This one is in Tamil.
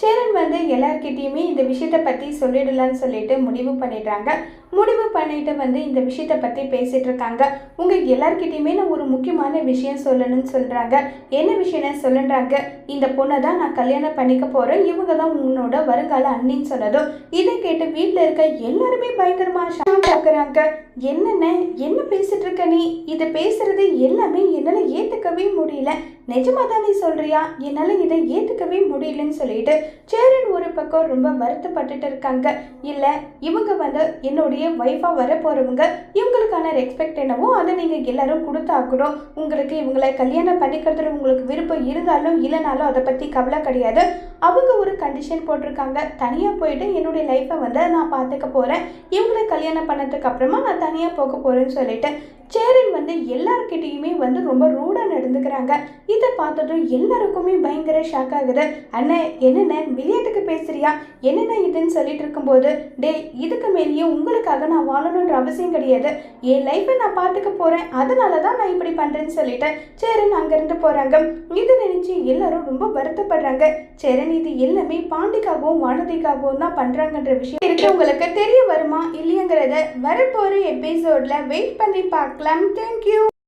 சேரன் வந்து எல்லார்கிட்டேயுமே இந்த விஷயத்தை பற்றி சொல்லிடலான்னு சொல்லிட்டு முடிவு பண்ணிடுறாங்க. முடிவு பண்ணிட்டு வந்து இந்த விஷயத்தை பற்றி பேசிகிட்டு இருக்காங்க. உங்கள் எல்லார்கிட்டயுமே நான் ஒரு முக்கியமான விஷயம் சொல்லணும்னு சொல்கிறாங்க என்ன விஷயம்னு சொல்லுறாங்க? இந்த பொண்ணை தான் நான் கல்யாணம் பண்ணிக்க போகிறேன் இவங்க தான் உன்னோட வருங்கால அண்ணின்னு சொன்னதும் இதை கேட்டு வீட்டில் இருக்க எல்லாருமே பயங்கரமாக ஷாக் ஆகுறாங்க. என்னென்ன? என்ன பேசிகிட்டு இருக்க நீ? இதை பேசுகிறது எல்லாமே என்னால் ஏற்றுக்கவே முடியல. நிஜமா தான் நீ சொல்றியா? என்னால் இதை ஏற்றுக்கவே முடியலன்னு சொல்லிட்டு சேரன் ஒரு பக்கம் ரொம்ப வருத்தப்பட்டுட்டு இருக்காங்க. இல்லை இவங்க வந்து என்னுடைய ஒய்ஃபாக வர போகிறவங்க இவங்களுக்கான ரெஸ்பெக்ட் என்னவோ அதை நீங்கள் எல்லாரும் கொடுத்தாக்கணும் உங்களுக்கு இவங்களை கல்யாணம் பண்ணிக்கிறதுல உங்களுக்கு விருப்பம் இருந்தாலும் இல்லைனாலும் அதை பற்றி கவலை கிடையாது. அவங்க ஒரு கண்டிஷன் போட்டிருக்காங்க. தனியாக போயிட்டு என்னுடைய லைஃப்பை வந்து நான் பார்த்துக்க போகிறேன் இவங்களை கல்யாணம் பண்ணதுக்கு அப்புறமா நான் தனியாக போக போகிறேன்னு சொல்லிட்டு சேரன் வந்து எல்லார்கிட்டயுமே வந்து ரொம்ப ரூட் நடந்துக்கிறாங்க. இதை பார்த்ததும் எல்லாருக்குமே பயங்கர ஷாக் ஆகுது. அண்ணே என்னென்ன விளையாட்டுக்கு பேசுறியா? என்னென்ன இதுன்னு சொல்லிட்டு இருக்கும்போது டே இதுக்கு மேலேயே உங்களுக்காக நான் வாழணுன்ற அவசியம் கிடையாது. என் லைஃப்பை நான் பார்த்துக்க போகிறேன் அதனால தான் நான் இப்படி பண்ணுறேன்னு சொல்லிட்டு சேரன் அங்கேருந்து போகிறாங்க இது நினச்சி எல்லாரும் ரொம்ப வருத்தப்படுறாங்க. சேரன் இது எல்லாமே பாண்டிக்காகவும் வானதிக்காகவும் தான் பண்ணுறாங்கன்ற விஷயம் இருக்கு உங்களுக்கு தெரிய வருமா இல்லையங்கிறத வரப்போகிற எபிசோடில் வெயிட் பண்ணி பார்க்கலாம். தேங்க்யூ